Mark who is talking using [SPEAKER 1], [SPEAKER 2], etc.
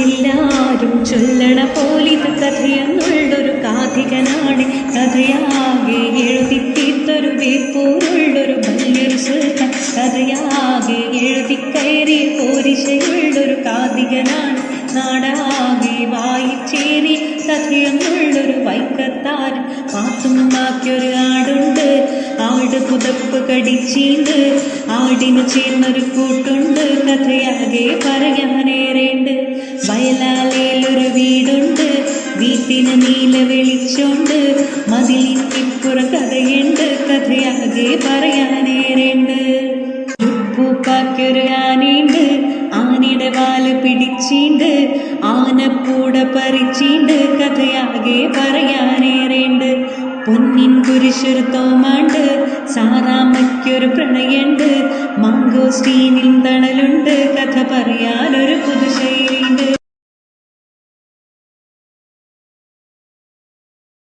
[SPEAKER 1] എല്ലാരും ചൊല്ലണ പോലിത് കഥയെന്നുള്ളൊരു കാഥികനാണ് കഥയാകെ എഴുതിത്തീത്തൊരു വീപ്പൂരുള്ളൊരു വലിയൊരു സുൽത്താൻ കഥയാകെ എഴുതി കയറി പോരിശയുള്ളൊരു കാഥികനാണ് നാടാകെ വായിച്ചേരി കഥയെന്നുള്ളൊരു വൈക്കത്താൻ പാത്തുണ്ടാക്കിയൊരു ആടുള്ള ആട് പുതപ്പ് കടിച്ചീണ്ട്. ആടിന് ചേർന്നൊരു കൂട്ടുണ്ട്. കഥയാകെ പറയാനേറേണ്ട് വയലാലയിലൊരു വീടുണ്ട്. വീട്ടിന് നീല വെളിച്ചോണ്ട്. മതിലിപ്പുറ കഥയുണ്ട്. കഥയാകെ പറയാനേറേണ്ട് ഉപ്പൂപ്പാക്കൊരു ആനയുണ്ട്. ആനയുടെ വാൽ പിടിച്ചീണ്ട്. ആനപ്പൂട പറിച്ചീണ്ട്. കഥയാകെ പറയാനേറേണ്ട് പൊന്നിൻ കുരിശൊരു തോമാണ്ട് സാറാമ്മയ്ക്കൊരു പ്രണയുണ്ട് മാങ്കോസ്റ്റീനിൽ തണലുണ്ട് കഥ പറയാലോ